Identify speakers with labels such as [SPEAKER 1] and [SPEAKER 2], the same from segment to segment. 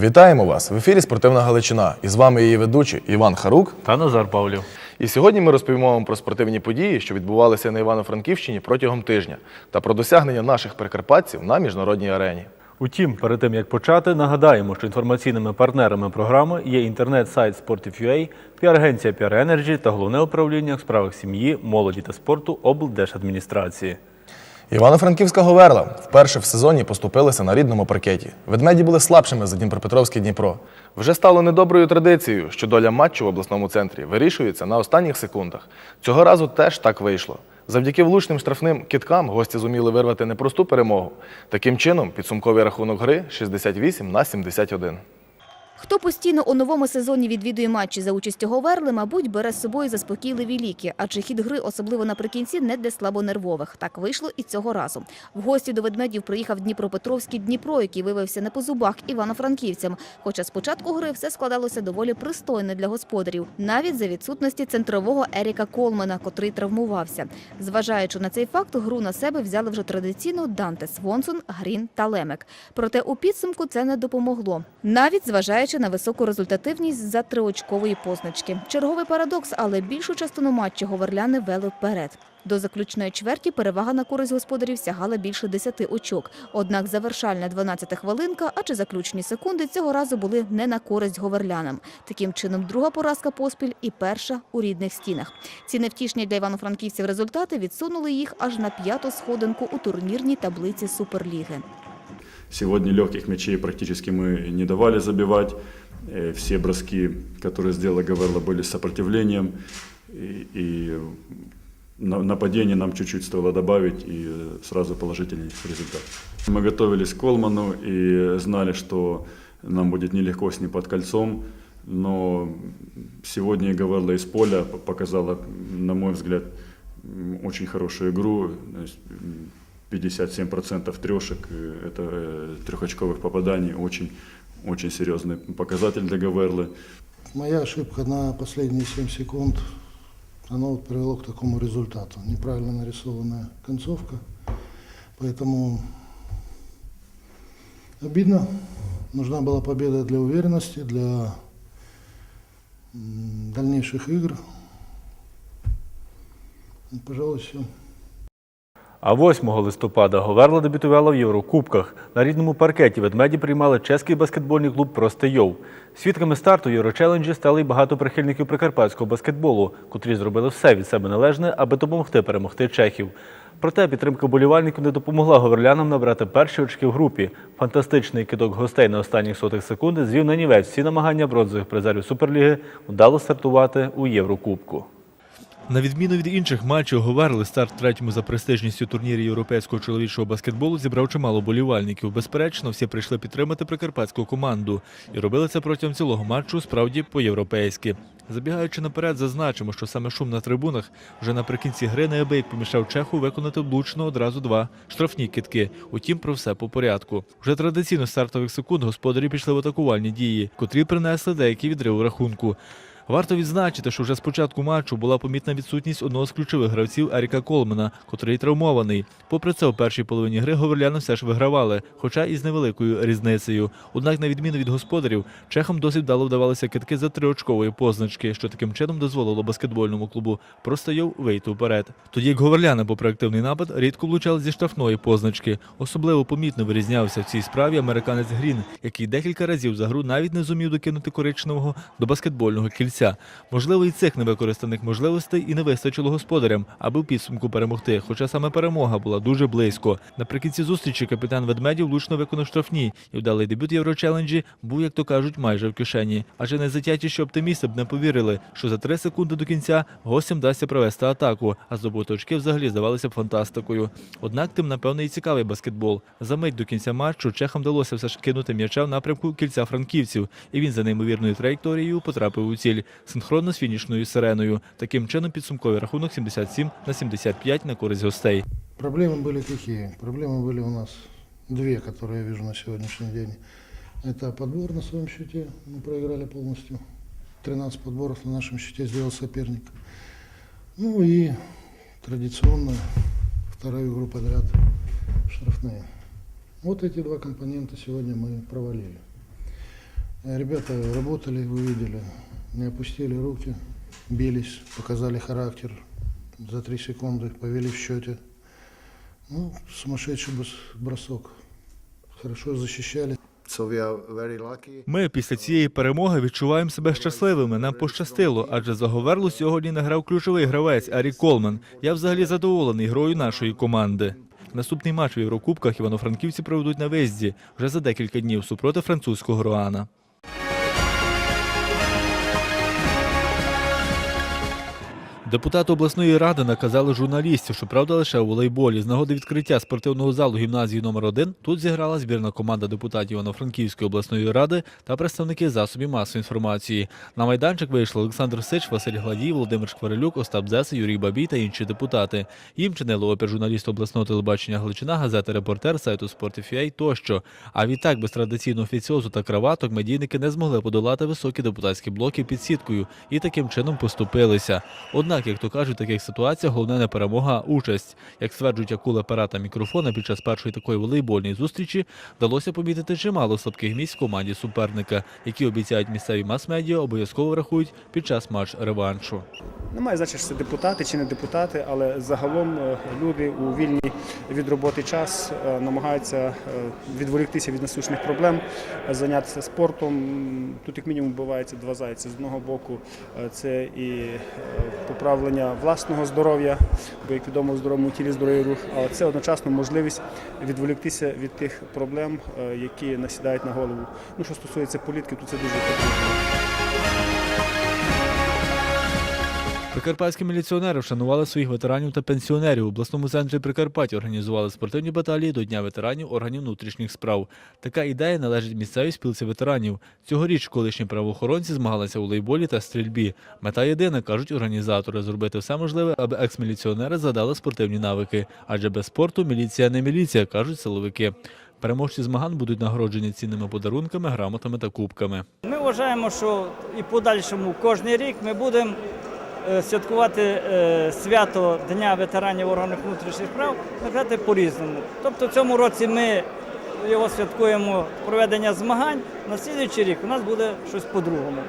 [SPEAKER 1] Вітаємо вас в ефірі Спортивна Галичина. І з вами її ведучий Іван Харук.
[SPEAKER 2] Та Назар Павлів.
[SPEAKER 1] І сьогодні ми розповімо вам про спортивні події, що відбувалися на Івано-Франківщині протягом тижня, та про досягнення наших прикарпатців на міжнародній арені.
[SPEAKER 2] Утім, перед тим як почати, нагадаємо, що інформаційними партнерами програми є інтернет-сайт Sportif.ua, піар-агенція PR Energy та головне управління у справах сім'ї, молоді та спорту облдержадміністрації.
[SPEAKER 1] Івано-Франківська Говерла вперше в сезоні поступилися на рідному паркеті. Ведмеді були слабшими за Дніпропетровський Дніпро. Вже стало недоброю традицією, що доля матчу в обласному центрі вирішується на останніх секундах. Цього разу теж так вийшло. Завдяки влучним штрафним кіткам гості зуміли вирвати непросту перемогу. Таким чином, підсумковий рахунок гри 68 на 71.
[SPEAKER 3] Хто постійно у новому сезоні відвідує матчі за участю Говерли, мабуть, бере з собою заспокійливі ліки, адже хід гри, особливо наприкінці, не для слабонервових. Так вийшло і цього разу. В гості до ведмедів приїхав Дніпропетровський Дніпро, який виявився не по зубах івано-франківцям. Хоча з початку гри все складалося доволі пристойно для господарів, навіть за відсутності центрового Еріка Колмена, котрий травмувався. Зважаючи на цей факт, гру на себе взяли вже традиційно Данте Свонсон, Грін та Лемек. Проте у підсумку це не допомогло. Навіть зважаючи на високу результативність за триочкової позначки. Черговий парадокс, але більшу частину матчу говерляни вели вперед. До заключної чверті перевага на користь господарів сягала більше 10 очок. Однак завершальна 12 хвилинка, а чи заключні секунди цього разу були не на користь говерлянам. Таким чином, друга поразка поспіль і перша у рідних стінах. Ці невтішні для івано-франківців результати відсунули їх аж на п'яту сходинку у турнірній таблиці Суперліги.
[SPEAKER 4] Сегодня легких мячей практически мы не давали забивать. Э, Все броски, которые сделала Gaverla, были с сопротивлением. И, и на- нападение нам чуть-чуть стоило добавить, и сразу положительный результат. Мы готовились к Колману и знали, что нам будет нелегко с ним под кольцом. Но сегодня Gaverla из поля показала, на мой взгляд, очень хорошую игру. То есть, м, 57% трешек, э, это э, трехочковых попаданий, очень, очень серьезный показатель для Гаверлы.
[SPEAKER 5] Моя ошибка на последние 7 секунд, оно вот привело к такому результату. Неправильно нарисованная концовка. Поэтому обидно. Нужна была победа для уверенности, для дальнейших игр. И, Пожалуй, все.
[SPEAKER 2] А 8 листопада Говерла дебютувала в Єврокубках. На рідному паркеті ведмеді приймали чеський баскетбольний клуб Простийов. Свідками старту Єврочеленджі стали й багато прихильників прикарпатського баскетболу, котрі зробили все від себе належне, аби допомогти перемогти чехів. Проте підтримка болівальників не допомогла говерлянам набрати перші очки в групі. Фантастичний кидок гостей на останніх сотих секунди звів на нівець всі намагання бронзових призерів Суперліги вдало стартувати у Єврокубку. На відміну від інших матчів, Говерли старт третьому за престижністю турнірі європейського чоловічого баскетболу зібрав чимало болівальників. Безперечно, всі прийшли підтримати прикарпатську команду і робили це протягом цілого матчу справді по-європейськи. Забігаючи наперед, зазначимо, що саме шум на трибунах вже наприкінці гри неабияк помішав Чеху виконати влучно одразу два штрафні китки. Утім, про все по порядку. Вже традиційно з стартових секунд господарі пішли в атакувальні дії, котрі принесли деякі відрив рахунку. Варто відзначити, що вже з початку матчу була помітна відсутність одного з ключових гравців Еріка Колмена, котрий травмований. Попри це, у першій половині гри говерляни все ж вигравали, хоча і з невеликою різницею. Однак, на відміну від господарів, чехам досить вдало вдавалися китки за триочкової позначки, що таким чином дозволило баскетбольному клубу Простойов вийти вперед. Тоді як говерляни, попри активний напад, рідко влучали зі штрафної позначки. Особливо помітно вирізнявся в цій справі американець Грін, який декілька разів за гру навіть не зумів докинути коричневого до баскетбольного кільця. Можливо, і цих невикористаних можливостей і не вистачило господарям, аби в підсумку перемогти. Хоча саме перемога була дуже близько. Наприкінці зустрічі капітан ведмедів влучно виконав штрафні, і вдалий дебют Єврочеленджі був, як то кажуть, майже в кишені. Адже найзатятіші оптимісти б не повірили, що за три секунди до кінця гостям вдасться провести атаку, а здобути очки взагалі здавалися б фантастикою. Однак тим, напевно, і цікавий баскетбол. За мить до кінця матчу чехам вдалося все ж кинути м'яча в напрямку кільця франківців, і він за неймовірною траєкторією потрапив у ціль синхронно з фінішною сиреною. Таким чином підсумковий рахунок 77 на 75 на користь гостей.
[SPEAKER 5] Проблемы были какие? Проблемы были у нас две, которые я вижу на сегодняшний день. Это подбор на своем счете, мы проиграли полностью. 13 подборов на нашем счете сделал соперник. Ну и традиционно вторую игру подряд штрафные. Вот эти два компонента сегодня мы провалили. Э, Ребята работали, вы видели, не опустили руки, бились, показали характер за три секунды, повели в счете. Ну, сумасшедший брос- бросок. Хорошо защищали.
[SPEAKER 6] So we are very lucky.
[SPEAKER 2] Ми після цієї перемоги відчуваємо себе щасливими. Нам пощастило, адже за Говерлу сьогодні награв ключовий гравець Арі Колман. Я взагалі задоволений грою нашої команди. Наступний матч в Єврокубках івано-франківці проведуть на виїзді вже за декілька днів супроти французького Руана. Депутати обласної ради наказали журналістів, що правда лише у волейболі. З нагоди відкриття спортивного залу гімназії номер 1 тут зіграла збірна команда депутатів Івано-Франківської обласної ради та представники засобів масової інформації. На майданчик вийшли Олександр Сич, Василь Гладій, Володимир Шкварилюк, Остап Зеса, Юрій Бабій та інші депутати. Їм чинили опір журналіст обласного телебачення Галичина, газета Репортер, сайту Спортифіай тощо. А відтак без традиційного офіціозу та краваток медійники не змогли подолати високі депутатські блоки під сіткою і таким чином поступилися. Однак, як то кажуть, в таких ситуаціях головне не перемога, а участь. Як стверджують акули апарата мікрофона, під час першої такої волейбольної зустрічі вдалося помітити чимало слабких місць в команді суперника, які обіцяють місцеві мас-медіа обов'язково рахують під час матч-реваншу.
[SPEAKER 7] Немає значення, що це депутати чи не депутати, але загалом е, люди у вільний від роботи час е, намагаються е, відволіктися від насущних проблем, зайнятися спортом. Тут як мінімум вбивається два зайці. З одного боку це і е, поправлення власного здоров'я, бо як відомо в здоровому тілі здоровий рух, але це одночасно можливість відволіктися від тих проблем, е, які насідають на голову. Ну що стосується політики, то це дуже потрібно.
[SPEAKER 2] Прикарпатські міліціонери вшанували своїх ветеранів та пенсіонерів. У обласному центрі Прикарпаття організували спортивні баталії до Дня ветеранів органів внутрішніх справ. Така ідея належить місцевій спілці ветеранів. Цьогоріч колишні правоохоронці змагалися у лейболі та стрільбі. Мета єдина, кажуть організатори, зробити все можливе, аби екс-міліціонери задали спортивні навики. Адже без спорту міліція не міліція, кажуть силовики. Переможці змагань будуть нагороджені цінними подарунками, грамотами та кубками.
[SPEAKER 8] Ми вважаємо, що і подальшому кожен рік ми будемо святкувати е, свято Дня ветеранів органів внутрішніх справ, наказати по-різному. Тобто в цьому році ми його святкуємо проведення змагань. На слідуючий рік у нас буде щось по-другому.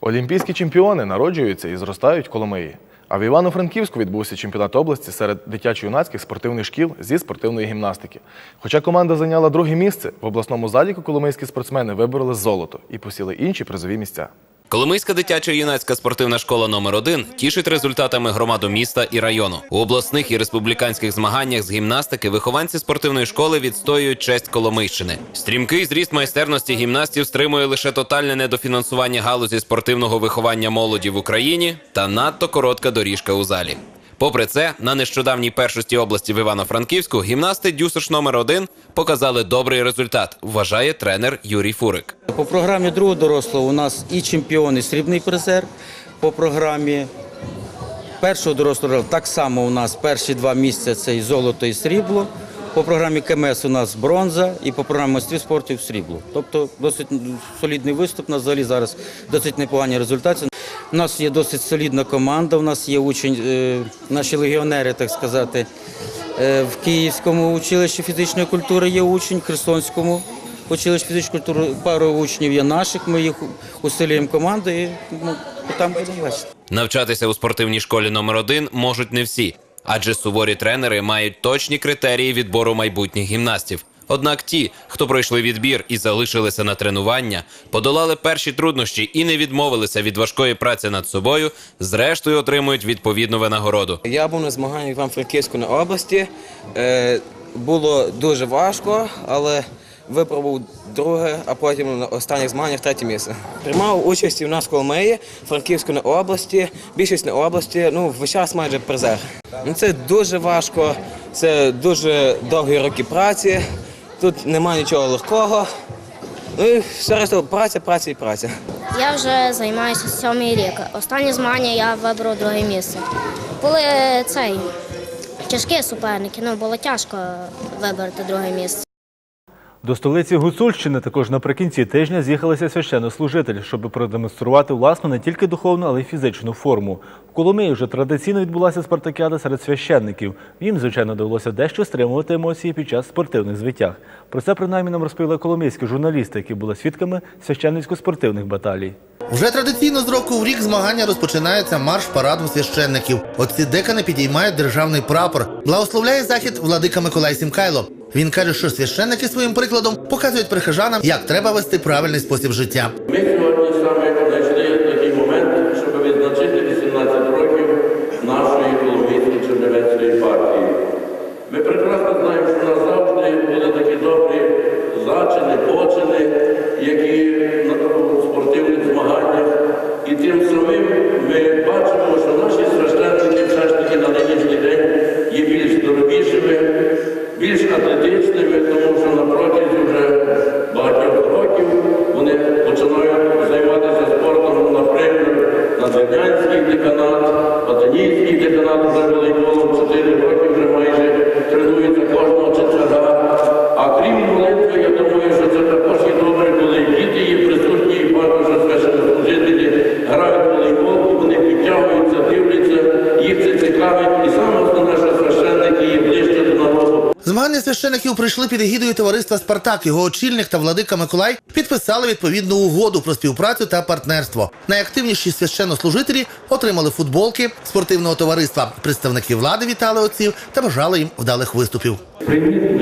[SPEAKER 1] Олімпійські чемпіони народжуються і зростають в Коломиї. А в Івано-Франківську відбувся чемпіонат області серед дитячо-юнацьких спортивних шкіл зі спортивної гімнастики. Хоча команда зайняла друге місце, в обласному заліку коломийські спортсмени вибороли золото і посіли інші призові місця.
[SPEAKER 9] Коломийська дитяча юнацька спортивна школа номер 1 тішить результатами громаду міста і району. У обласних і республіканських змаганнях з гімнастики вихованці спортивної школи відстоюють честь Коломийщини. Стрімкий зріст майстерності гімнастів стримує лише тотальне недофінансування галузі спортивного виховання молоді в Україні та надто коротка доріжка у залі. Попри це, на нещодавній першості області в Івано-Франківську гімнасти Дюсош номер 1 показали добрий результат, вважає тренер Юрій Фурик.
[SPEAKER 10] По програмі другого дорослого у нас і чемпіон, і срібний призер. По програмі першого дорослого так само у нас перші два місця це і золото, і срібло. По програмі КМС у нас бронза і по програмі майстрів спорту срібло. Тобто досить солідний виступ. У взагалі зараз досить непогані результати. У нас є досить солідна команда. У нас є учень, е, наші легіонери, так сказати. Е, В Київському училищі фізичної культури є учень, в Херсонському училищі фізичної культури пару учнів є наших. Ми їх усилюємо команду і ну, там будемо бачити.
[SPEAKER 9] Навчатися у спортивній школі номер 1 можуть не всі, адже суворі тренери мають точні критерії відбору майбутніх гімнастів. Однак ті, хто пройшли відбір і залишилися на тренування, подолали перші труднощі і не відмовилися від важкої праці над собою, зрештою отримують відповідну винагороду.
[SPEAKER 11] Я був на змаганнях в Івано-Франківську на області. Е, було дуже важко, але випробував друге, а потім на останніх змаганнях третє місце. Приймав участь в нас в Коломиї, Франківську на області, більшість на області, ну весь час майже призер. Ну, це дуже важко, це дуже довгі роки праці. Тут немає нічого легкого. Ну і все решта праця, праця і праця.
[SPEAKER 12] Я вже займаюся сьомий рік. Останні змагання я вибрав друге місце. Були е, цей тяжкі суперники, ну було тяжко вибрати друге місце.
[SPEAKER 2] До столиці Гуцульщини також наприкінці тижня з'їхалися священнослужителі, щоб продемонструвати власну не тільки духовну, але й фізичну форму. В Коломиї вже традиційно відбулася спартакіада серед священників. Їм, звичайно, довелося дещо стримувати емоції під час спортивних звитяг. Про це принаймні нам розповіли коломийські журналісти, які були свідками священницько-спортивних баталій.
[SPEAKER 13] Вже традиційно з року в рік змагання розпочинається марш парадом священників. Отці декани підіймають державний прапор. Благословляє захід владика Миколай Сімкайло. Він каже, що священники своїм прикладом показують прихожанам, як треба вести правильний спосіб життя. Священиків прийшли під егідою товариства Спартак. Його очільник та владика Миколай підписали відповідну угоду про співпрацю та партнерство. Найактивніші священнослужителі отримали футболки спортивного товариства. Представники влади вітали отців та бажали їм вдалих виступів.
[SPEAKER 14] Вітання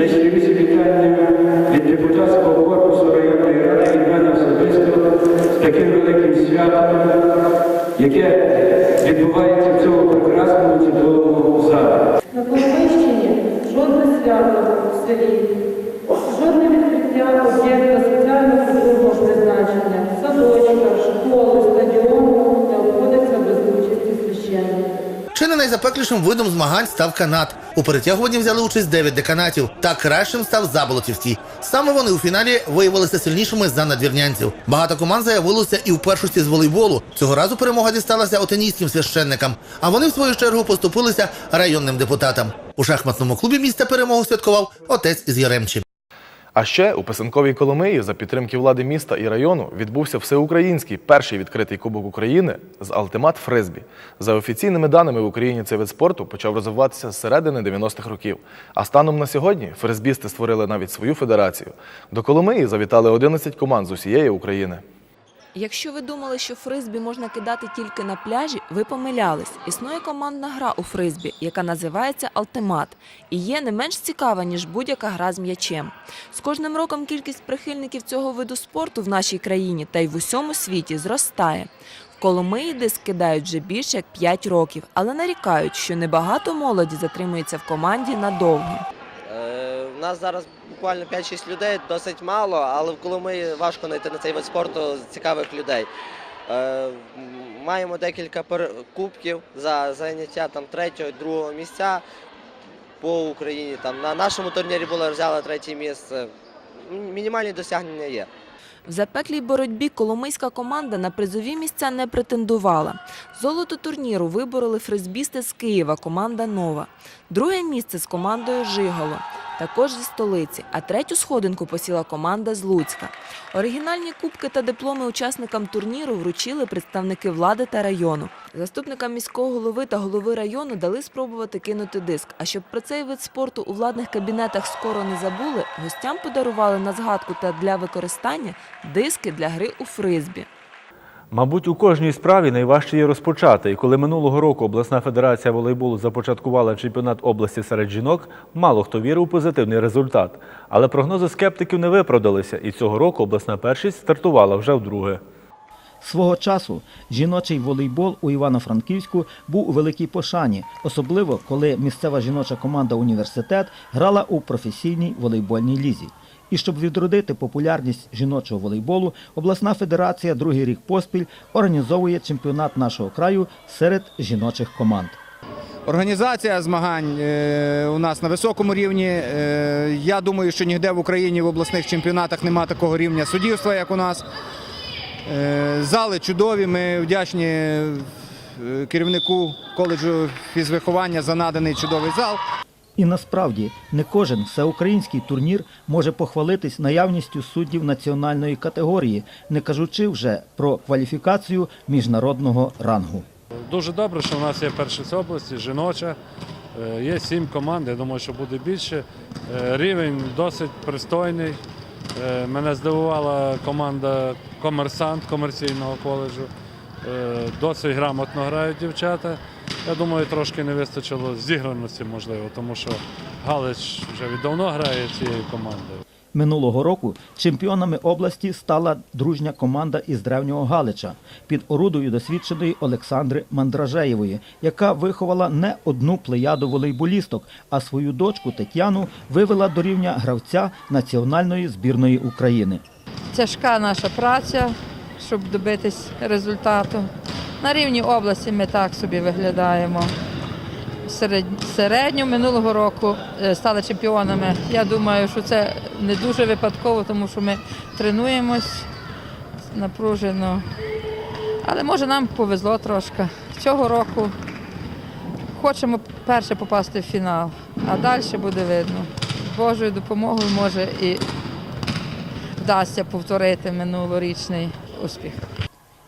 [SPEAKER 14] від депутатського корпусу районної таким великим святом, яке відбувається
[SPEAKER 13] найзапеклішим видом змагань став канат. У перетягуванні взяли участь 9 деканатів. Та кращим став заболотівці. Саме вони у фіналі виявилися сильнішими за надвірнянців. Багато команд заявилося і в першості з волейболу. Цього разу перемога дісталася отенійським священникам. А вони в свою чергу поступилися районним депутатам. У шахматному клубі міста перемогу святкував отець із Яремчі.
[SPEAKER 1] А ще у Писанковій Коломиї за підтримки влади міста і району відбувся всеукраїнський перший відкритий кубок України з Алтимат Фризбі. За офіційними даними в Україні цей вид спорту почав розвиватися з середини 90-х років. А станом на сьогодні фризбісти створили навіть свою федерацію. До Коломиї завітали 11 команд з усієї України.
[SPEAKER 15] Якщо ви думали, що фризбі можна кидати тільки на пляжі, ви помилялись. Існує командна гра у фризбі, яка називається Алтимат, і є не менш цікава, ніж будь-яка гра з м'ячем. З кожним роком кількість прихильників цього виду спорту в нашій країні та й в усьому світі зростає. В Коломиї диск кидають вже більше як 5 років, але нарікають, що небагато молоді затримується в команді надовго.
[SPEAKER 11] У нас зараз буквально 5-6 людей, досить мало, але в Коломиї важко знайти на цей вид спорту цікавих людей. Е, Маємо декілька кубків за заняття там третього, другого місця по Україні. Там на нашому турнірі було взяли третє місце. Мінімальні досягнення є.
[SPEAKER 15] В запеклій боротьбі коломийська команда на призові місця не претендувала. Золото турніру вибороли фризбісти з Києва, команда Нова. Друге місце з командою Жигало, також зі столиці, а третю сходинку посіла команда з Луцька. Оригінальні кубки та дипломи учасникам турніру вручили представники влади та району. Заступникам міського голови та голови району дали спробувати кинути диск. А щоб про цей вид спорту у владних кабінетах скоро не забули, гостям подарували на згадку та для використання диски для гри у фризбі.
[SPEAKER 2] Мабуть, у кожній справі найважче є розпочати. І коли минулого року обласна федерація волейболу започаткувала чемпіонат області серед жінок, мало хто вірив у позитивний результат. Але прогнози скептиків не виправдалися, і цього року обласна першість стартувала вже вдруге.
[SPEAKER 16] Свого часу жіночий волейбол у Івано-Франківську був у великій пошані, особливо коли місцева жіноча команда університет грала у професійній волейбольній лізі. І щоб відродити популярність жіночого волейболу, обласна федерація другий рік поспіль організовує чемпіонат нашого краю серед жіночих команд.
[SPEAKER 17] Організація змагань е, у нас на високому рівні. Е, Я думаю, що ніде в Україні в обласних чемпіонатах немає такого рівня суддівства, як у нас. Е, Зали чудові. Ми вдячні керівнику коледжу фізвиховання за наданий чудовий зал.
[SPEAKER 16] І насправді не кожен всеукраїнський турнір може похвалитись наявністю суддів національної категорії, не кажучи вже про кваліфікацію міжнародного рангу.
[SPEAKER 18] Дуже добре, що в нас є першість області, жіноча. Е, Є сім команд, я думаю, що буде більше. Е, Рівень досить пристойний. Е, Мене здивувала команда комерсант комерційного коледжу. Досить грамотно грають дівчата. Я думаю, трошки не вистачило зіграності, можливо, тому що Галич вже віддавно грає цією командою.
[SPEAKER 16] Минулого року чемпіонами області стала дружня команда із древнього Галича під орудою досвідченої Олександри Мандражеєвої, яка виховала не одну плеяду волейболісток, а свою дочку Тетяну вивела до рівня гравця національної збірної України.
[SPEAKER 19] Тяжка наша праця, щоб добитись результату. На рівні області ми так собі виглядаємо. Серед- Середньо минулого року е, стали чемпіонами. Я думаю, що це не дуже випадково, тому що ми тренуємось напружено. Але може нам повезло трошки. Цього року хочемо перше попасти в фінал, а далі буде видно. З Божою допомогою може і вдасться повторити минулорічний успіх.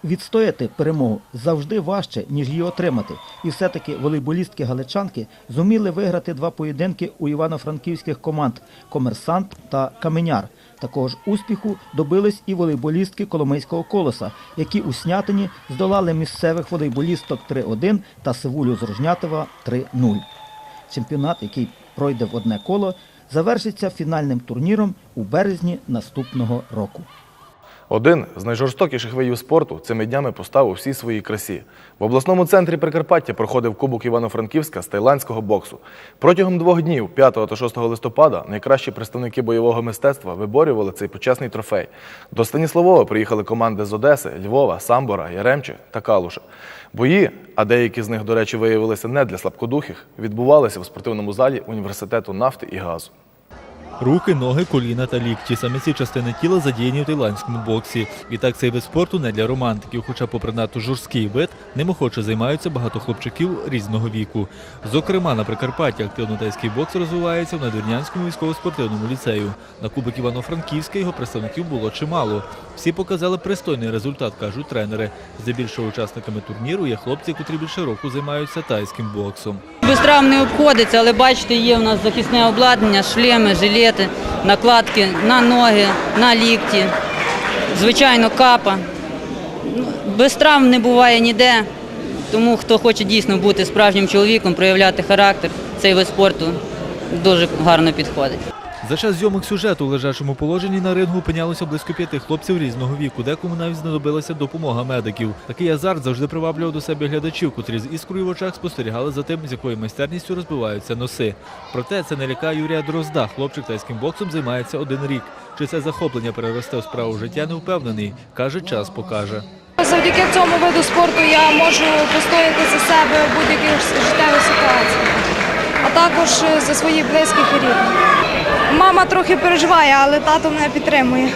[SPEAKER 16] Відстояти перемогу завжди важче, ніж її отримати. І все-таки волейболістки галичанки зуміли виграти два поєдинки у івано-франківських команд Комерсант та Каменяр. Такого ж успіху добились і волейболістки Коломийського колоса, які у Снятині здолали місцевих волейболісток 3-1 та Сивулю з Рожнятова 3-0. Чемпіонат, який пройде в одне коло, завершиться фінальним турніром у березні наступного року.
[SPEAKER 1] Один з найжорстокіших видів спорту цими днями постав у всій своїй красі. В обласному центрі Прикарпаття проходив Кубок Івано-Франківська з тайландського боксу. Протягом двох днів, 5 та 6 листопада, найкращі представники бойового мистецтва виборювали цей почесний трофей. До Станіславова приїхали команди з Одеси, Львова, Самбора, Яремче та Калуша. Бої, а деякі з них, до речі, виявилися не для слабкодухих, відбувалися в спортивному залі університету нафти і газу.
[SPEAKER 2] Руки, ноги, коліна та лікті. Саме ці частини тіла задіяні в тайландському боксі. Відтак цей вид спорту не для романтиків, хоча, попри надто жорсткий вид, ним охоче займаються багато хлопчиків різного віку. Зокрема, на Прикарпатті активно тайський бокс розвивається в Надвірнянському військово-спортивному ліцею. На Кубок Івано-Франківська його представників було чимало. Всі показали пристойний результат, кажуть тренери. Здебільшого учасниками турніру є хлопці, котрі більше року займаються тайським боксом.
[SPEAKER 20] Без травм не обходиться, але бачите, є у нас захисне обладнання, шлеми, жилети, накладки на ноги, на лікті, звичайно, капа. Ну, Без травм не буває ніде, тому хто хоче дійсно бути справжнім чоловіком, проявляти характер, цей вид спорту дуже гарно підходить.
[SPEAKER 2] За час зйомок сюжету у лежачому положенні на рингу опинялося близько п'яти хлопців різного віку, декому навіть знадобилася допомога медиків. Такий азарт завжди приваблював до себе глядачів, котрі з іскрою в очах спостерігали за тим, з якою майстерністю розбиваються носи. Проте це не лякає Юрія Дрозда. Хлопчик тайським боксом займається один рік. Чи це захоплення переросте в справу життя, не впевнений. Каже, час покаже.
[SPEAKER 21] Завдяки цьому виду спорту я можу постояти за себе будь-яких життєвих ситуаціях, а також за своїх близьких і рідних. Мама трохи переживає, але тато мене підтримує.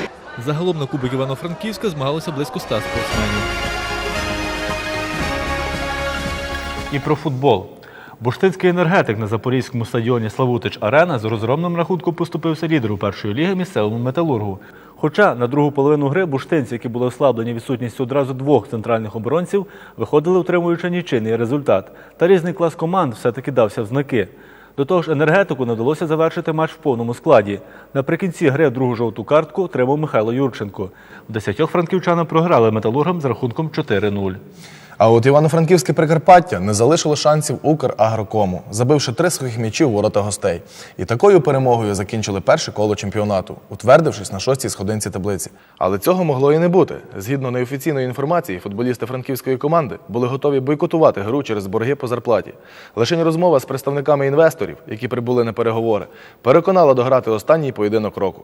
[SPEAKER 2] Загалом на Кубок Івано-Франківська змагалося близько 100 спортсменів. І про футбол. Буштинський енергетик на запорізькому стадіоні Славутич Арена з розгромним рахунком поступився лідеру першої ліги місцевому металургу. Хоча на другу половину гри буштинці, які були ослаблені відсутністю одразу двох центральних оборонців, виходили, утримуючи нічийний результат. Та різний клас команд все-таки дався в знаки. До того ж, енергетику не вдалося завершити матч в повному складі. Наприкінці гри другу жовту картку отримав Михайло Юрченко. В десятьох франківчанам програли металургам з рахунком 4-0.
[SPEAKER 1] А от Івано-Франківське Прикарпаття не залишило шансів Украгрокому, забивши три своїх м'ячів ворота гостей. І такою перемогою закінчили перше коло чемпіонату, утвердившись на шостій сходинці таблиці. Але цього могло і не бути. Згідно неофіційної інформації, футболісти франківської команди були готові бойкотувати гру через борги по зарплаті. Лише розмова з представниками інвесторів, які прибули на переговори, переконала дограти останній поєдинок року.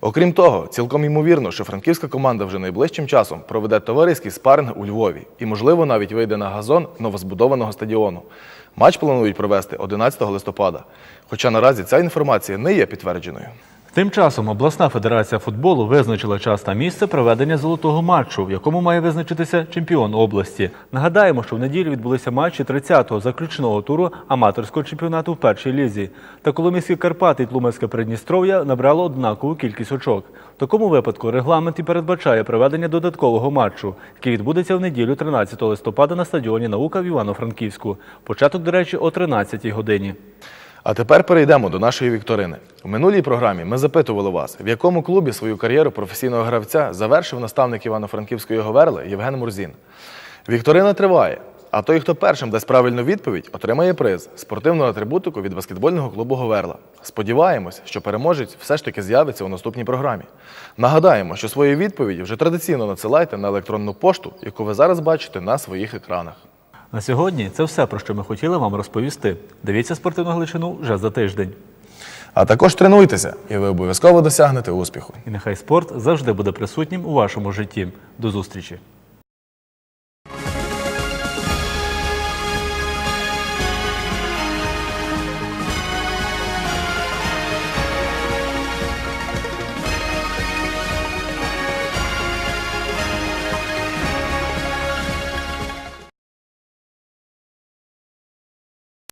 [SPEAKER 1] Окрім того, цілком ймовірно, що франківська команда вже найближчим часом проведе товариський спаринг у Львові і, можливо, навіть вийде на газон новозбудованого стадіону. Матч планують провести 11 листопада. Хоча наразі ця інформація не є підтвердженою.
[SPEAKER 2] Тим часом обласна федерація футболу визначила час та місце проведення золотого матчу, в якому має визначитися чемпіон області. Нагадаємо, що в неділю відбулися матчі 30-го заключного туру аматорського чемпіонату в першій лізі. Та Коломийські Карпати і Тлумацьке Придністров'я набрало однакову кількість очок. В такому випадку регламент і передбачає проведення додаткового матчу, який відбудеться в неділю 13 листопада на стадіоні Наука в Івано-Франківську. Початок, до речі, о 13-й годині.
[SPEAKER 1] А тепер перейдемо до нашої вікторини. У минулій програмі ми запитували вас, в якому клубі свою кар'єру професійного гравця завершив наставник Івано-Франківської Говерли Євген Мурзін. Вікторина триває, а той, хто першим дасть правильну відповідь, отримає приз спортивну атрибутику від баскетбольного клубу Говерла. Сподіваємось, що переможець все ж таки з'явиться у наступній програмі. Нагадаємо, що свої відповіді вже традиційно надсилайте на електронну пошту, яку ви зараз бачите на своїх екранах.
[SPEAKER 2] На сьогодні це все, про що ми хотіли вам розповісти. Дивіться спортивну гличину вже за тиждень.
[SPEAKER 1] А також тренуйтеся, і ви обов'язково досягнете успіху.
[SPEAKER 2] І нехай спорт завжди буде присутнім у вашому житті. До зустрічі!